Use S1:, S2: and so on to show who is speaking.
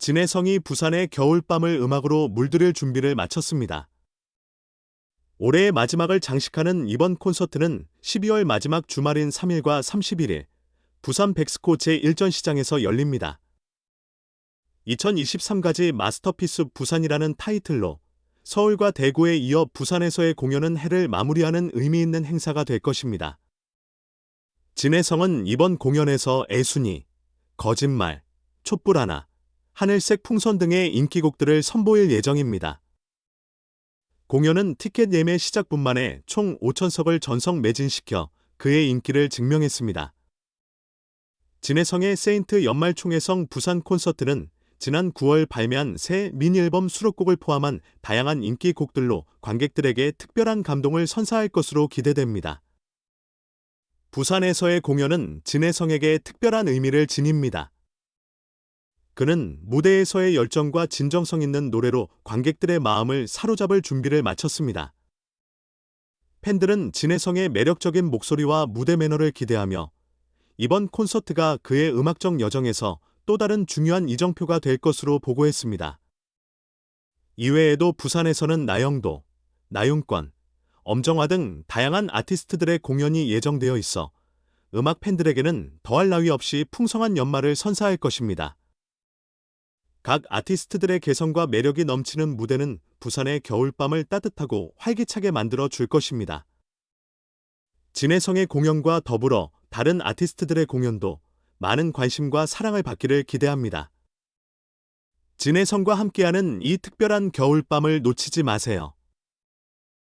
S1: 진해성이 부산의 겨울밤을 음악으로 물들일 준비를 마쳤습니다. 올해의 마지막을 장식하는 이번 콘서트는 12월 마지막 주말인 3일과 31일 부산 백스코 제1전 시장에서 열립니다. 2023가지 마스터피스 부산이라는 타이틀로 서울과 대구에 이어 부산에서의 공연은 해를 마무리하는 의미 있는 행사가 될 것입니다. 진해성은 이번 공연에서 애순이, 거짓말, 촛불 하나, 하늘색 풍선 등의 인기곡들을 선보일 예정입니다. 공연은 티켓 예매 시작분만에 총 5천석을 전석 매진시켜 그의 인기를 증명했습니다. 진해성의 세인트 연말 총회성 부산 콘서트는 지난 9월 발매한 새 미니 앨범 수록곡을 포함한 다양한 인기 곡들로 관객들에게 특별한 감동을 선사할 것으로 기대됩니다. 부산에서의 공연은 진해성에게 특별한 의미를 지닙니다. 그는 무대에서의 열정과 진정성 있는 노래로 관객들의 마음을 사로잡을 준비를 마쳤습니다. 팬들은 진해성의 매력적인 목소리와 무대 매너를 기대하며 이번 콘서트가 그의 음악적 여정에서 또 다른 중요한 이정표가 될 것으로 보고했습니다. 이외에도 부산에서는 나영도, 나윤권, 엄정화 등 다양한 아티스트들의 공연이 예정되어 있어 음악 팬들에게는 더할 나위 없이 풍성한 연말을 선사할 것입니다. 각 아티스트들의 개성과 매력이 넘치는 무대는 부산의 겨울밤을 따뜻하고 활기차게 만들어 줄 것입니다. 진해성의 공연과 더불어 다른 아티스트들의 공연도 많은 관심과 사랑을 받기를 기대합니다. 진해성과 함께하는 이 특별한 겨울밤을 놓치지 마세요.